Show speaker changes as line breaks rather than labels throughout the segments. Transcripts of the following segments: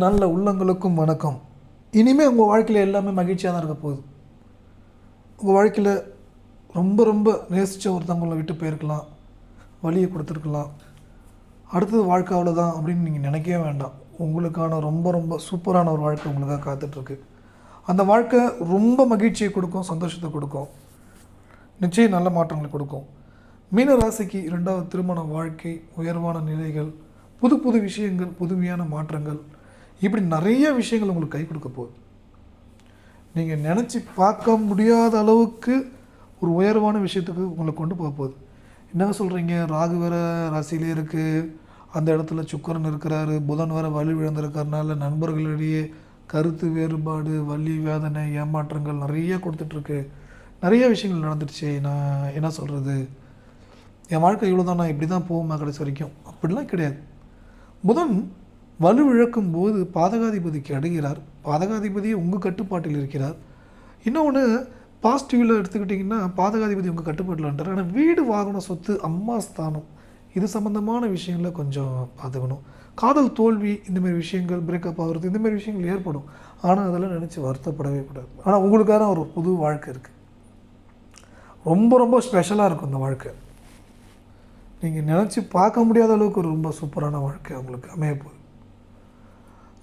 நல்ல உள்ளங்களுக்கும் வணக்கம். இனிமேல் உங்கள் வாழ்க்கையில் எல்லாமே மகிழ்ச்சியாக தான் இருக்க போகுது. உங்கள் வாழ்க்கையில் ரொம்ப ரொம்ப நேசித்த ஒருத்தவங்களை விட்டு போயிருக்கலாம். வழியை கொடுத்துருக்கலாம். அடுத்தது வாழ்க்கை அவ்வளோதான் அப்படின்னு நீங்கள் நினைக்கவே வேண்டாம். உங்களுக்கான ரொம்ப ரொம்ப சூப்பரான ஒரு வாழ்க்கை உங்களுக்காக காத்துட்ருக்கு. அந்த வாழ்க்கை ரொம்ப மகிழ்ச்சியை கொடுக்கும் சந்தோஷத்தை கொடுக்கும். நிச்சயம் நல்ல மாற்றங்களை கொடுக்கும். மீன ராசிக்கு இரண்டாவது திருமண வாழ்க்கை உயர்வான நிலைகள் புது புது விஷயங்கள் புதுமையான மாற்றங்கள் இப்படி நிறைய விஷயங்கள் உங்களுக்கு கை கொடுக்க போகுது. நீங்கள் நினச்சி பார்க்க முடியாத அளவுக்கு ஒரு உயர்வான விஷயத்துக்கு உங்களை கொண்டு போக போகுது. என்னங்க சொல்கிறீங்க ராகு வேற ராசியிலே இருக்குது அந்த இடத்துல சுக்கரன் இருக்கிறாரு. புதன் வேற வலி விழுந்திருக்கறனால நண்பர்களிடையே கருத்து வேறுபாடு வலி வேதனை ஏமாற்றங்கள் நிறைய கொடுத்துட்ருக்கு. நிறைய விஷயங்கள் நடந்துடுச்சு. நான் என்ன சொல்கிறது என் வாழ்க்கை இவ்வளோ தான் நான் இப்படி தான் போகுமா கடைசி வரைக்கும்? அப்படிலாம் கிடையாது. புதன் வலுவிழக்கும் போது பாதகாதிபதிக்கு அடைகிறார் பாதகாதிபதியே உங்கள் கட்டுப்பாட்டில் இருக்கிறார். இன்னொன்று பாசிட்டிவில் எடுத்துக்கிட்டிங்கன்னா பாதகாதிபதி உங்கள் கட்டுப்பாட்டில் இருந்தார் ஆனால் வீடு வாகனம் சொத்து அம்மா ஸ்தானம். இது சம்மந்தமான விஷயங்களில் கொஞ்சம் பார்த்துக்கணும். காதல் தோல்வி இந்தமாரி விஷயங்கள் பிரேக்கப் ஆகிறது இந்தமாரி விஷயங்கள் ஏற்படும். ஆனால் அதெல்லாம் நினச்சி வருத்தப்படவே கூடாது. ஆனால் உங்களுக்கான ஒரு புது வாழ்க்கை இருக்குது ரொம்ப ரொம்ப ஸ்பெஷலாக இருக்கும் இந்த வாழ்க்கை. நீங்கள் நினச்சி பார்க்க முடியாத அளவுக்கு ஒரு ரொம்ப சூப்பரான வாழ்க்கை உங்களுக்கு அமைய போகுது.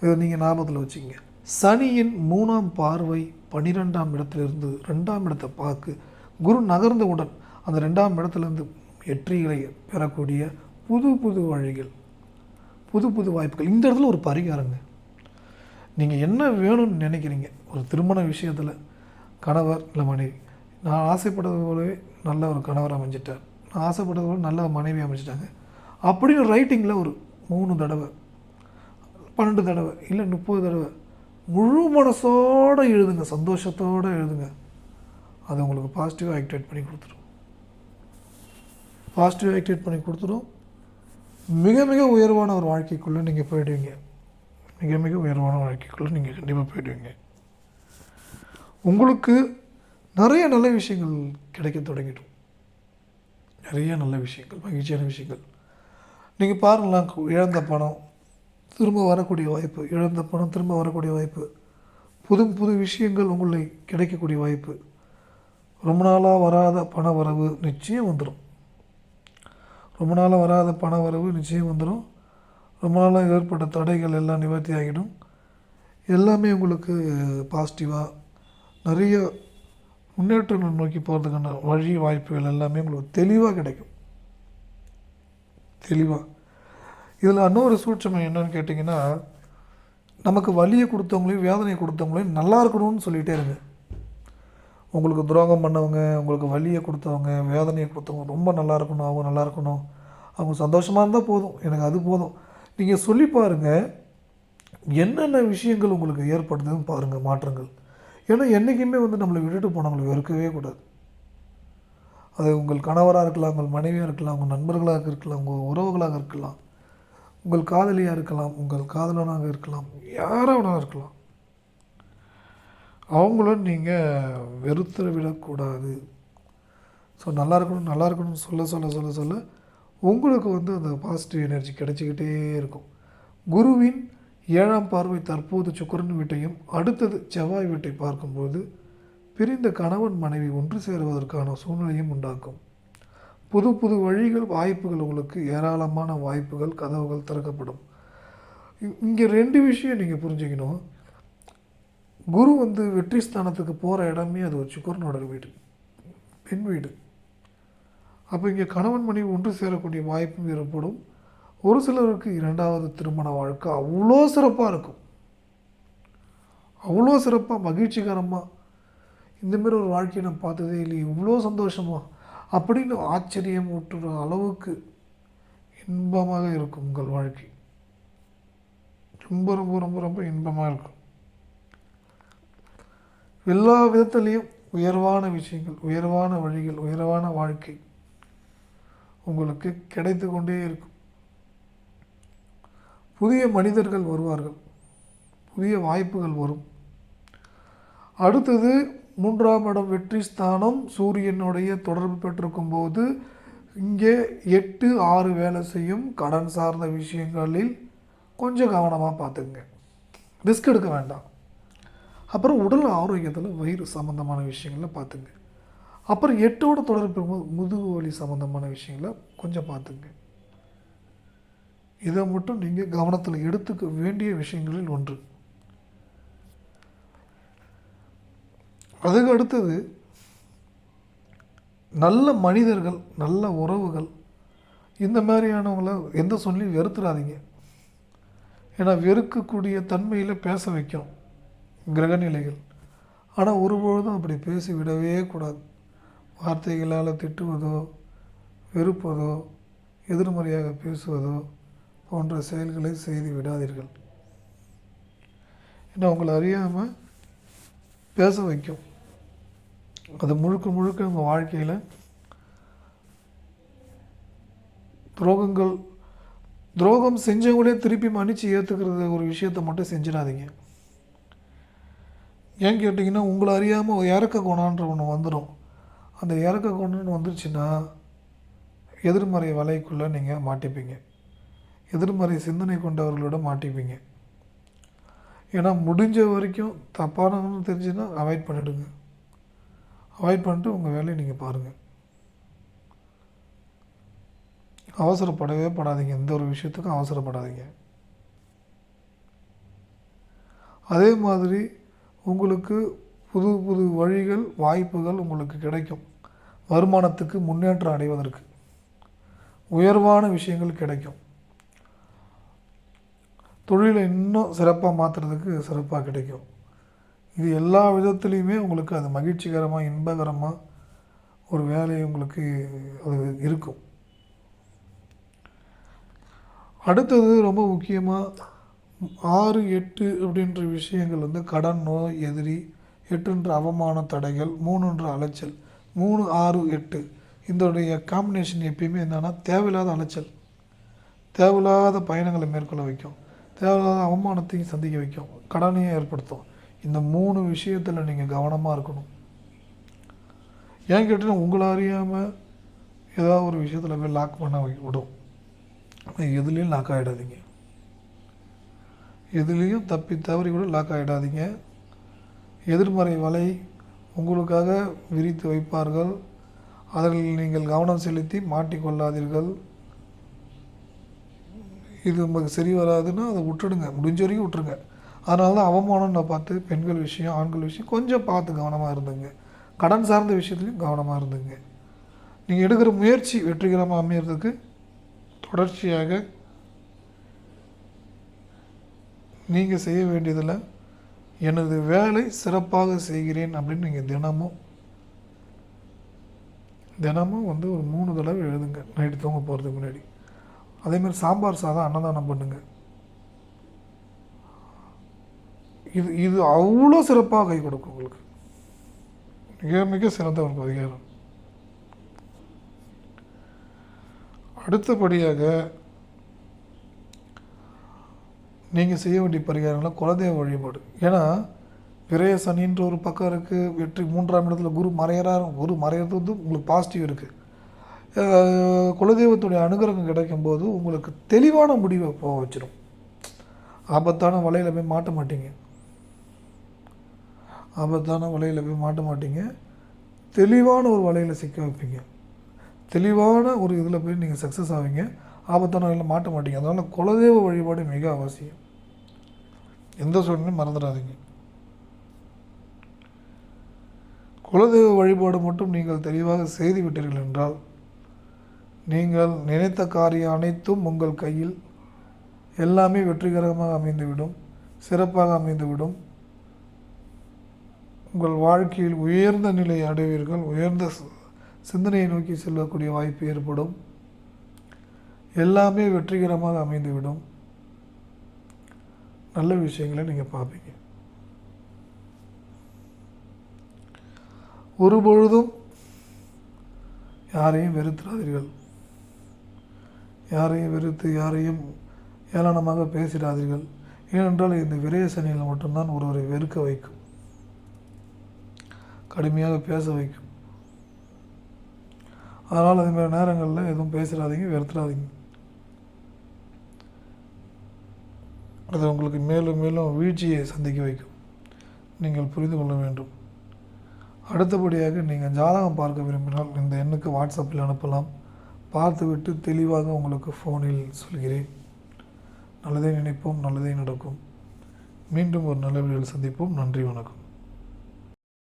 இதை நீங்கள் ஞாபகத்தில் வச்சுக்கங்க. சனியின் மூணாம் பார்வை பன்னிரெண்டாம் இடத்திலிருந்து ரெண்டாம் இடத்தை பார்க்கு. குரு நகர்ந்தவுடன் அந்த ரெண்டாம் இடத்துலேருந்து வெற்றிகளை பெறக்கூடிய புது புது வழிகள் புது புது வாய்ப்புகள். இந்த இடத்துல ஒரு பரிகாரங்க. நீங்கள் என்ன வேணும்னு நினைக்கிறீங்க? ஒரு திருமண விஷயத்தில் கணவர் இல்லை மனைவி. நான் ஆசைப்பட்டது போலவே நல்ல ஒரு கணவர் அமைஞ்சிட்டார். நான் ஆசைப்பட்டது போல நல்ல மனைவி அமைச்சிட்டாங்க அப்படின்னு ரைட்டிங்கில் ஒரு மூணு தடவை பன்னெண்டு தடவை இல்லை முப்பது தடவை. முழு மனசோடு எழுதுங்க சந்தோஷத்தோடு எழுதுங்க. அது உங்களுக்கு பாசிட்டிவாக ஆக்டிவேட் பண்ணி கொடுத்துரும். பாசிட்டிவ் ஆக்டிவேட் பண்ணி கொடுத்துரும். மிக மிக உயர்வான ஒரு வாழ்க்கைக்குள்ளே நீங்கள் போயிடுவீங்க. மிக மிக உயர்வான வாழ்க்கைக்குள்ளே நீங்கள் கண்டிப்பாக போயிடுவீங்க. உங்களுக்கு நிறைய நல்ல விஷயங்கள் கிடைக்க தொடங்கிடும். நிறைய நல்ல விஷயங்கள் மகிழ்ச்சியான விஷயங்கள். நீங்கள் பாருங்களேன் இழந்த பணம் திரும்ப வரக்கூடிய வாய்ப்பு இழந்த பணம் திரும்ப வரக்கூடிய வாய்ப்பு புது புது விஷயங்கள் உங்களை கிடைக்கக்கூடிய வாய்ப்பு. ரொம்ப நாளாக வராத பண வரவு நிச்சயம் வந்துடும் ரொம்ப நாளாக வராத பண வரவு நிச்சயம் வந்துடும் ரொம்ப நாளாக ஏற்பட்ட தடைகள் எல்லாம் நிவர்த்தி ஆகிடும். எல்லாமே உங்களுக்கு பாசிட்டிவாக நிறைய முன்னேற்றங்கள் நோக்கி போகிறதுக்கான வழி வாய்ப்புகள் எல்லாமே உங்களுக்கு தெளிவாக கிடைக்கும். தெளிவாக இதில் இன்னொரு சூட்சமம் என்னன்னு கேட்டிங்கன்னா நமக்கு வலியை கொடுத்தவங்களையும் வேதனையை கொடுத்தவங்களையும் நல்லா இருக்கணும்னு சொல்லிகிட்டே இருங்க. உங்களுக்கு துரோகம் பண்ணவங்க உங்களுக்கு வலியை கொடுத்தவங்க வேதனையை கொடுத்தவங்க ரொம்ப நல்லா இருக்கணும் அவங்க நல்லா இருக்கணும். அவங்க சந்தோஷமாக இருந்தால் போதும். எனக்கு அது போதும். நீங்கள் சொல்லி பாருங்கள் என்னென்ன விஷயங்கள் உங்களுக்கு ஏற்படுதுன்னு பாருங்கள் மாற்றங்கள். ஏன்னா என்றைக்குமே வந்து நம்மளை விட்டுட்டு போனவங்களை வெறுக்கவே கூடாது. அது உங்கள் கணவராக இருக்கலாம் உங்கள் மனைவியாக இருக்கலாம் உங்கள் நண்பர்களாக இருக்கலாம் உங்கள் உறவுகளாக இருக்கலாம். உங்கள் காதலியாக இருக்கலாம் உங்கள் காதலனாக இருக்கலாம் யாராக வேணாலும் இருக்கலாம். அவங்கள நீங்கள் வெறுத்துற விடக்கூடாது. ஸோ நல்லா இருக்கணும் நல்லா இருக்கணும்னு சொல்ல சொல்ல சொல்ல சொல்ல உங்களுக்கு வந்து அந்த பாசிட்டிவ் எனர்ஜி கிடைச்சிக்கிட்டே இருக்கும். குருவின் ஏழாம் பார்வை தற்போது சுக்கரன் வீட்டையும் அடுத்தது செவ்வாய் வீட்டை பார்க்கும்போது பிரிந்த கணவன் மனைவி ஒன்று சேருவதற்கான சூழ்நிலையும் உண்டாக்கும். புது புது வழிகள் வாய்ப்புகள் உங்களுக்கு ஏராளமான வாய்ப்புகள் கதவுகள் திறக்கப்படும். இங்கே ரெண்டு விஷயம் நீங்கள் புரிஞ்சுக்கணும். குரு வந்து வெற்றி ஸ்தானத்துக்கு போகிற இடமே அது ஒரு சுக்கரனோட வீடு பெண் வீடு. அப்போ இங்கே கணவன் மனைவி ஒன்று சேரக்கூடிய வாய்ப்பும் ஏற்படும். ஒரு சிலருக்கு இரண்டாவது திருமண வாழ்க்கை அவ்வளோ சிறப்பாக இருக்கும். அவ்வளோ சிறப்பாக மகிழ்ச்சிகரமாக இந்தமாரி ஒரு வாழ்க்கையை நான் பார்த்ததே இல்லையே இவ்வளோ சந்தோஷமாக அப்படின்னு ஆச்சரியம் ஊட்டுற அளவுக்கு இன்பமாக இருக்கும் உங்கள் வாழ்க்கை. ரொம்ப ரொம்ப ரொம்ப ரொம்ப இன்பமாக இருக்கும். எல்லா விதத்துலேயும் உயர்வான விஷயங்கள் உயர்வான வழிகள் உயர்வான வாழ்க்கை உங்களுக்கு கிடைத்து கொண்டே இருக்கும். புதிய மனிதர்கள் வருவார்கள். புதிய வாய்ப்புகள் வரும். அடுத்தது மூன்றாம் இடம் வெற்றி ஸ்தானம் சூரியனுடைய தொடர்பு பெற்றிருக்கும் போது இங்கே எட்டு ஆறு வேலை செய்யும் கடன் சார்ந்த விஷயங்களில் கொஞ்சம் கவனமாக பார்த்துக்குங்க. ரிஸ்க் எடுக்க வேண்டாம். அப்புறம் உடல் ஆரோக்கியத்தில் வயிறு சம்மந்தமான விஷயங்களை பார்த்துங்க அப்புறம் எட்டோட தொடர்பு முதுகு வலி சம்மந்தமான விஷயங்களை கொஞ்சம் பார்த்துங்க இதை மட்டும் நீங்கள் கவனத்தில் எடுத்துக்க வேண்டிய விஷயங்களில் ஒன்று. அதுக்கு அடுத்தது நல்ல மனிதர்கள் நல்ல உறவுகள் இந்த மாதிரியானவங்கள எந்த சொல்லியும் வெறுத்துறாதீங்க. ஏன்னா வெறுக்கக்கூடிய தன்மையில் பேச வைக்கும் கிரகநிலைகள் ஆனால் ஒருபொழுதும் அப்படி பேசி விடவே கூடாது. வார்த்தைகளால் திட்டுவதோ வெறுப்பதோ எதிர்மறையாக பேசுவதோ போன்ற செயல்களை செய்து விடாதீர்கள். ஏன்னா உங்களை அறியாமல் பேச வைக்கும். அது முழுக்க முழுக்க உங்கள் வாழ்க்கையில் துரோகங்கள் துரோகம் செஞ்சவங்களே திருப்பி மன்னிச்சு ஏற்றுக்கிறது ஒரு விஷயத்தை மட்டும் செஞ்சிடாதீங்க. ஏன் கேட்டிங்கன்னா உங்களை அறியாமல் இறக்க குணான்ற ஒன்று வந்துடும் அந்த இறக்க குணம்னு வந்துருச்சுன்னா எதிர்மறை வலைக்குள்ளே நீங்கள் மாட்டிப்பீங்க. எதிர்மறை சிந்தனை கொண்டவர்களோட மாட்டிப்பீங்க. ஏன்னா முடிஞ்ச வரைக்கும் தப்பானவன்னு தெரிஞ்சுன்னா அவாய்ட் பண்ணிவிடுங்க அவாய்ட் பண்ணிட்டு உங்கள் வேலையை நீங்கள் பாருங்கள் அவசரப்படவே படாதீங்க. எந்த ஒரு விஷயத்துக்கும் அவசரப்படாதீங்க. அதே மாதிரி உங்களுக்கு புது புது வழிகள் வாய்ப்புகள் உங்களுக்கு கிடைக்கும். வருமானத்துக்கு முன்னேற்றம் அடைவதற்கு உயர்வான விஷயங்கள் கிடைக்கும். தொழிலை இன்னும் சிறப்பாக மாற்றுறதுக்கு சிறப்பாக கிடைக்கும். இது எல்லா விதத்துலேயுமே உங்களுக்கு அது மகிழ்ச்சிகரமாக இன்பகரமாக ஒரு வேலை உங்களுக்கு அது இருக்கும். அடுத்தது ரொம்ப முக்கியமாக ஆறு எட்டு அப்படின்ற விஷயங்கள் வந்து கடன் நோய் எதிரி எட்டுன்ற அவமான தடைகள் மூணுன்ற அலைச்சல். மூணு ஆறு எட்டு. இதோடைய காம்பினேஷன் எப்பயுமே என்னென்னா தேவையில்லாத அலைச்சல். தேவையில்லாத பயணங்களை மேற்கொள்ள வைக்கும். தேவையில்லாத அவமானத்தையும் சந்திக்க வைக்கும். கடனையும் ஏற்படுத்தும். இந்த மூணு விஷயத்தில் நீங்கள் கவனமாக இருக்கணும். ஏன் கேட்டீங்கன்னா உங்களை அறியாமல் ஏதாவது ஒரு விஷயத்தில் போய் லாக் பண்ண விடும். எதுலேயும் லாக் ஆகிடாதீங்க எதுலேயும் தப்பி தவறி கூட லாக் ஆகிடாதீங்க எதிர்மறை வலை உங்களுக்காக விரித்து வைப்பார்கள். அதில் நீங்கள் கவனம் செலுத்தி மாட்டிக்கொள்ளாதீர்கள் இது நமக்கு சரி வராதுன்னா அதை விட்டுடுங்க. முடிஞ்ச வரைக்கும் விட்டுருங்க. அதனால தான் அவமானம்னு நான் பார்த்து பெண்கள் விஷயம் ஆண்கள் விஷயம் கொஞ்சம் பார்த்து கவனமாக இருந்துங்க. கடன் சார்ந்த விஷயத்துலையும் கவனமாக இருந்துங்க. நீங்கள் எடுக்கிற முயற்சி வெற்றிகரமாக அமையிறதுக்கு தொடர்ச்சியாக நீங்கள் செய்ய வேண்டியதில் எனது வேலை சிறப்பாக செய்கிறேன் அப்படின்னு நீங்கள் தினமும் தினமும் வந்து ஒரு மூணு தடவை எழுதுங்க. நைட்டு தூங்க போகிறதுக்கு முன்னாடி. அதேமாதிரி சாம்பார் சாதம் அன்னதானம் பண்ணுங்கள் இது இது அவ்வளோ சிறப்பாக கை கொடுக்கும் உங்களுக்கு. மிக மிக சிறந்த ஒரு அதிகாரம் அடுத்தபடியாக நீங்கள் செய்ய வேண்டிய பரிகாரம்லாம் குலதெய்வ வழிபாடு. ஏன்னா விரய சனின்ற ஒரு பக்கம் இருக்குது வெற்றி மூன்றாம் இடத்துல குரு மறையறாரு குரு மறையிறது வந்து உங்களுக்கு பாசிட்டிவ் இருக்குது குலதெய்வத்துடைய அனுகிரகம் கிடைக்கும்போது உங்களுக்கு தெளிவான முடிவை போக வச்சிடும் ஆபத்தான வலையில் போய் மாட்ட மாட்டீங்க. ஆபத்தான வலையில் போய் மாட்ட மாட்டீங்க. தெளிவான ஒரு வலையில் சிக்க வைப்பீங்க. தெளிவான ஒரு இதில் போய் நீங்கள் சக்ஸஸ் ஆவீங்க. ஆபத்தான வலையில் மாட்ட மாட்டீங்க. அதனால் குலதெய்வ வழிபாடு மிக அவசியம். எந்த சூழ்நிலையும் மறந்துடாதீங்க. குலதெய்வ வழிபாடு மட்டும் நீங்கள் தெளிவாக செய்து விட்டீர்கள் என்றால் நீங்கள் நினைத்த காரியம் அனைத்தும் உங்கள் கையில் எல்லாமே வெற்றிகரமாக அமைந்துவிடும் சிறப்பாக அமைந்துவிடும். உங்கள் வாழ்க்கையில் உயர்ந்த நிலை அடைவீர்கள். உயர்ந்த சிந்தனையை நோக்கி செல்லக்கூடிய வாய்ப்பு ஏற்படும். எல்லாமே வெற்றிகரமாக அமைந்துவிடும். நல்ல விஷயங்களை நீங்கள் பார்ப்பீங்க. ஒரு பொழுதும் யாரையும் வெறுத்துறாதீர்கள் யாரையும் வெறுத்து யாரையும் ஏளனமாக பேசிடாதீர்கள். ஏனென்றால் இந்த விரய சனியில் மட்டும்தான் ஒருவரை வெறுக்க வைக்கும். கடுமையாக பேச வைக்கும். அதனால் அது மாதிரி நேரங்களில் எதுவும் பேசிடாதீங்க வெறுத்துறாதீங்க அது உங்களுக்கு மேலும் மேலும் வீழ்ச்சியை சந்திக்க வைக்கும். நீங்கள் புரிந்து கொள்ள வேண்டும். அடுத்தபடியாக நீங்கள் ஜாதகம் பார்க்க விரும்பினால் இந்த எண்ணுக்கு வாட்ஸ்அப்பில் அனுப்பலாம். பார்த்துவிட்டு தெளிவாக உங்களுக்கு ஃபோனில் சொல்கிறேன். நல்லதே நினைப்போம் நல்லதே நடக்கும். மீண்டும் ஒரு நல்ல வீடியோவில் சந்திப்போம். நன்றி வணக்கம்.